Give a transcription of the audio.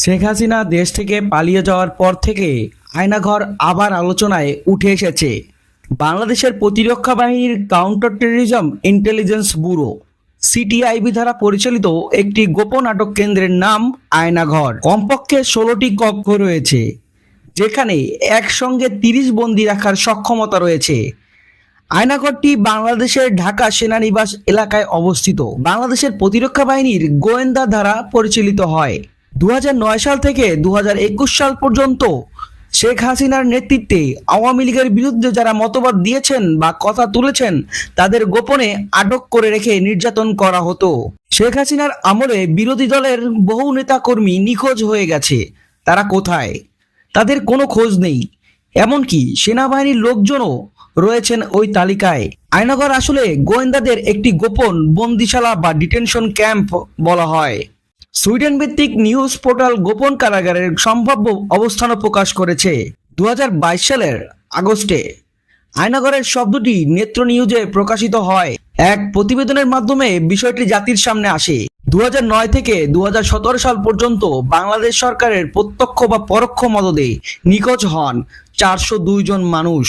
শেখ হাসিনা দেশ থেকে পালিয়ে যাওয়ার পর থেকে আয়নাঘর আবার আলোচনায় উঠে এসেছে। বাংলাদেশের প্রতিরক্ষা বাহিনীর counter terrorism intelligence bureau CTIB দ্বারা পরিচালিত একটি গোপন আটক কেন্দ্রের নাম আয়নাঘর। কমপক্ষে ষোলোটি কক্ষ রয়েছে, যেখানে একসঙ্গে তিরিশ বন্দি রাখার সক্ষমতা রয়েছে। আয়নাঘরটি বাংলাদেশের ঢাকা সেনানিবাস এলাকায় অবস্থিত। বাংলাদেশের প্রতিরক্ষা বাহিনীর গোয়েন্দা দ্বারা পরিচালিত হয়। দু হাজার নয় সাল থেকে দু হাজার একুশ সাল পর্যন্ত শেখ হাসিনার নেতৃত্বে আওয়ামী লীগের বিরুদ্ধে যারা মতবাদ দিয়েছেন বা কথা তুলেছেন, তাদের গোপনে আটক করে রেখে নির্যাতন করা হতো। শেখ হাসিনার আমলে বিরোধী দলের বহু নেতাকর্মী নিখোঁজ হয়ে গেছে। তারা কোথায়? তাদের কোনো খোঁজ নেই। এমনকি সেনাবাহিনীর লোকজনও রয়েছেন ওই তালিকায়। আয়নাগর আসলে গোয়েন্দাদের একটি গোপন বন্দিশালা বা ডিটেনশন ক্যাম্প বলা হয়। সুইডেন ভিত্তিক নিউজ পোর্টাল গোপন কারাগারের সম্ভাব্য অবস্থানও প্রকাশ করেছে দু হাজার বাইশ সালের আগস্টে। আয়নাগরের শব্দটি নেত্র নিউজে প্রকাশিত হয় এক প্রতিবেদনের মাধ্যমে বিষয়টি জাতির সামনে আসে। দু হাজার নয় থেকে দু হাজার সতেরো সাল পর্যন্ত বাংলাদেশ সরকারের প্রত্যক্ষ বা পরোক্ষ মদদে নিখোঁজ হন চারশো জন মানুষ।